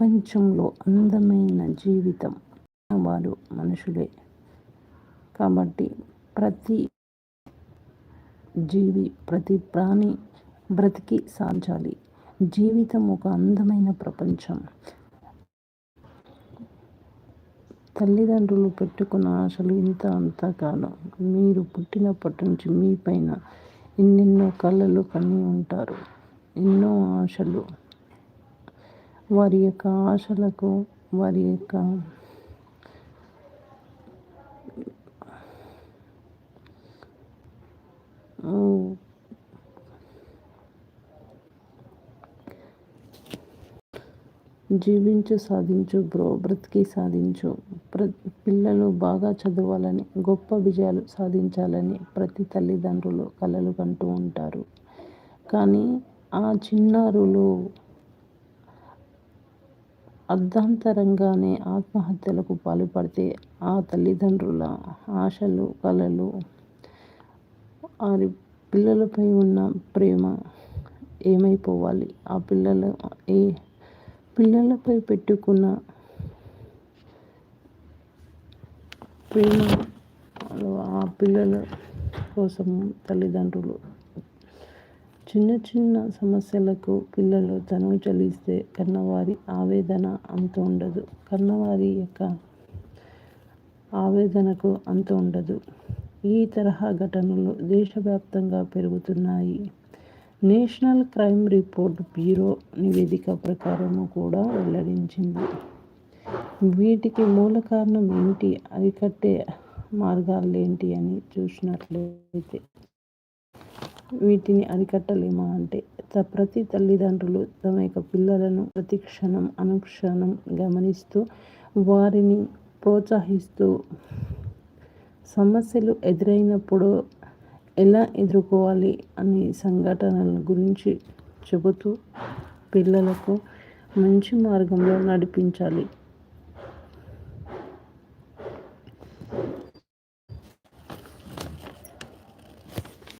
ప్రపంచంలో అందమైన జీవితం వారు మనుషులే. కాబట్టి ప్రతి జీవి ప్రతి ప్రాణి బ్రతికి సాధించాలి. జీవితం ఒక అందమైన ప్రపంచం. తల్లిదండ్రులు పెట్టుకున్న ఆశలు ఇంత అంతా కాదు మీరు పుట్టినప్పటి నుంచి మీ పైన ఎన్నెన్నో కళలు కని ఉంటారు. ఎన్నో ఆశలు. వారి యొక్క ఆశలకు వారి యొక్క జీవించు సాధించు బ్రో బ్రతికి సాధించు. ప్ర పిల్లలు బాగా చదవాలని గొప్ప విజయాలు సాధించాలని ప్రతి తల్లిదండ్రులు కలలు కంటూ ఉంటారు. కానీ ఆ చిన్నారులు అర్ధాంతరంగానే ఆత్మహత్యలకు పాల్పడితే ఆ తల్లిదండ్రుల ఆశలు కలలు వారి పిల్లలపై ఉన్న ప్రేమ ఏమైపోవాలి? ఆ పిల్లలు ఏ పిల్లలపై పెట్టుకున్న ప్రేమ ఆ పిల్లల కోసం తల్లిదండ్రులు చిన్న చిన్న సమస్యలకు పిల్లలు తనువు చలిస్తే కన్నవారి ఆవేదన అంత ఉండదు. కన్నవారి యొక్క ఆవేదనకు అంత ఉండదు. ఈ తరహా ఘటనలు దేశవ్యాప్తంగా పెరుగుతున్నాయి. నేషనల్ క్రైమ్ రిపోర్ట్ బ్యూరో నివేదిక ప్రకారము కూడా వెల్లడించింది. వీటికి మూల కారణం ఏంటి? అరికట్టే మార్గాలు ఏంటి అని చూసినట్లయితే వీటిని అరికట్టలేమా అంటే ప్రతి తల్లిదండ్రులు తమ యొక్క పిల్లలను ప్రతిక్షణం అనుక్షణం గమనిస్తూ వారిని ప్రోత్సహిస్తూ సమస్యలు ఎదురైనప్పుడు ఎలా ఎదుర్కోవాలి అనే సంఘటనల గురించి చెబుతూ పిల్లలకు మంచి మార్గంలో నడిపించాలి.